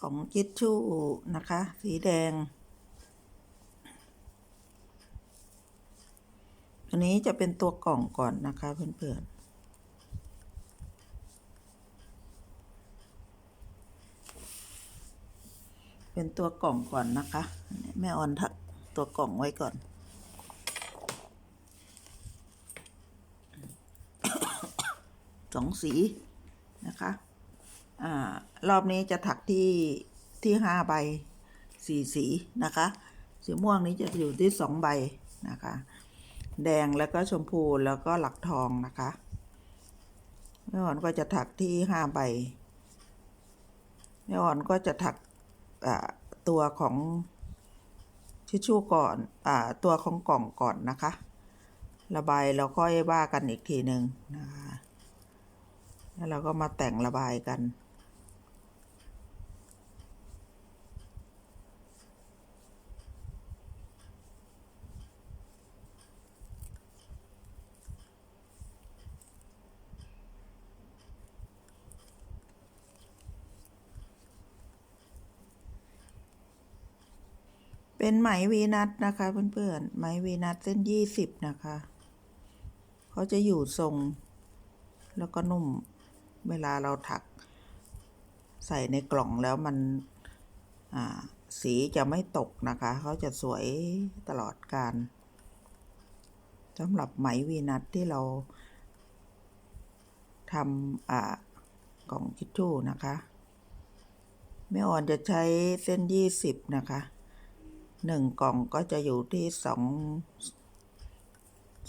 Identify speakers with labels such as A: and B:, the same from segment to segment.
A: ของจิตชู่นะคะ สีแดง อันนี้จะเป็นตัวกล่องก่อนนะคะเพื่อนๆเป็นตัวกล่องก่อนนะคะ แม่ออนทักตัวกล่องไว้ก่อน สองสีนะคะ รอบนี้จะถักที่ที่ห้าใบสี่สีนะคะ สีม่วงนี้จะอยู่ที่สองใบนะคะ แดงแล้วก็ชมพูแล้วก็หลักทองนะคะแม่อ่อนก็จะถักที่ห้าใบแม่อ่อนก็จะถักตัวของชิชชู่ก่อนอตัวของกล่องก่อนนะคะ ระบายแล้วก็ว่ากันอีกทีหนึ่งนะคะ แล้วเราก็มาแต่งระบายกัน เป็นไหมวีนัทนะคะเพื่อนๆไหมวีนัทเส้นยี่สิบนะคะ เขาจะอยู่ทรง แล้วก็นุ่ม เวลาเราถัก ใส่ในกล่องแล้วมันสีจะไม่ตกนะคะ เขาจะสวยตลอดการสำหรับไหมวีนัทที่เราทำกล่องทิชชู่นะคะแม่อ่อนจะใช้เส้นยี่สิบนะคะ หนึ่งกล่องก็จะอยู่ที่สอง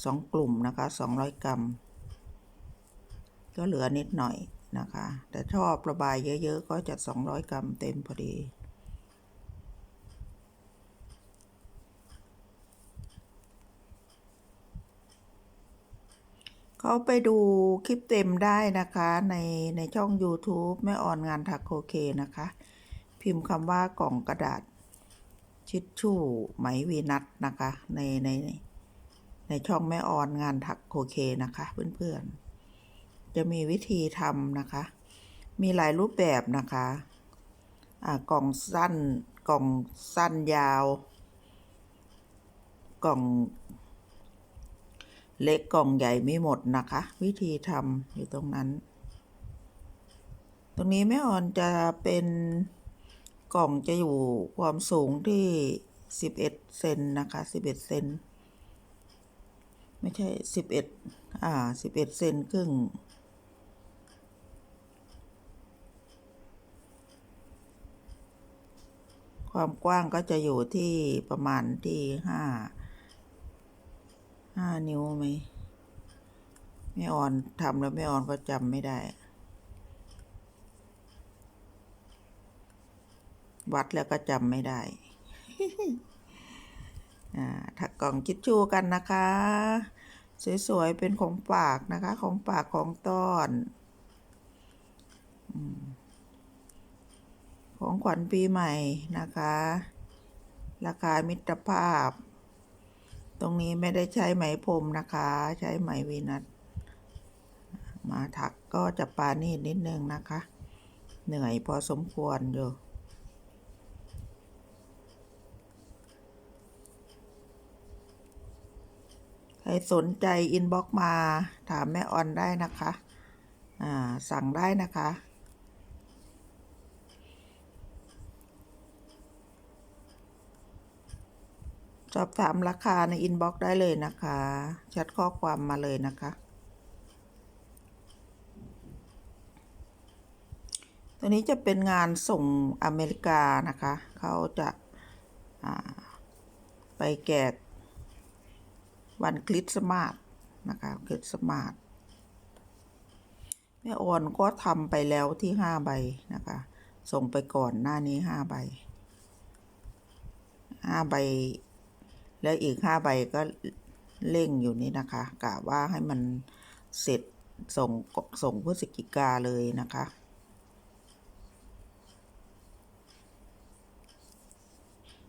A: สองกลุ่มนะคะสองร้อยกรัม ก็เหลือนิดหน่อยนะคะ แต่ชอบระบายเยอะๆ ก็จะสองร้อยกรัมเต็มพอดีเขาไปดูคลิปเต็มได้นะคะในในช่อง YouTube แม่ออนงานถักโคเคนะคะ พิมพ์คำว่ากล่องกระดาษ ชิดชู่ไหมวีนัทนะคะ ในในในช่องแม่ออนงานถักโคเคนะคะ เพื่อนๆ จะมีวิธีทำนะคะ มีหลายรูปแบบนะคะอ่ากล่องสั้นกล่องสั้นยาว กล่อง เล็กกล่องใหญ่ไม่หมดนะคะ วิธีทำอยู่ตรงนั้น ตรงนี้แม่ออนจะเป็น กล่องจะอยู่ความสูงที่สิบเอ็ดเซนนะคะสิบเอ็ดเซนไม่ใช่สิบเอ็ดอ่าสิบเอ็ดเซนครึ่ง ความกว้างก็จะอยู่ที่ประมาณที่ห้าห้านิ้วไหมไม่อ่อนทำแล้วไม่อ่อนก็จำไม่ได้ วัดแล้วก็จำไม่ได้ถักกล่องคิดชูกันนะคะ สวยๆ เป็นของฝากนะคะ ของฝากของต้อนของขวัญปีใหม่นะคะ ราคามิตรภาพ ตรงนี้ไม่ได้ใช้ไหมพรมนะคะ ใช้ไหมวีนัทมาถักก็จะปานีดนิดนึงนะคะ เหนื่อยพอสมควรอยู่ ครสนใจอินบ็อกมาถามแม่ออนได้นะคะ อ่า สั่งได้นะคะ สอบถามราคาในอินบ็อกได้เลยนะคะแชทข้อความมาเลยนะคะ ตัวนี้จะเป็นงานส่งอเมริกานะคะ เขาจะไปแกก วันคริสต์มาสนะคะคริสต์มาสแม่ออนก็ทำไปแล้วที่ห้าใบนะคะ ส่งไปก่อนหน้านี้ห้าใบห้าใบ แล้วอีกห้าใบก็เร่งอยู่นี่นะคะกะว่าให้มันเสร็จส่งส่งพฤศจิกาเลยนะคะ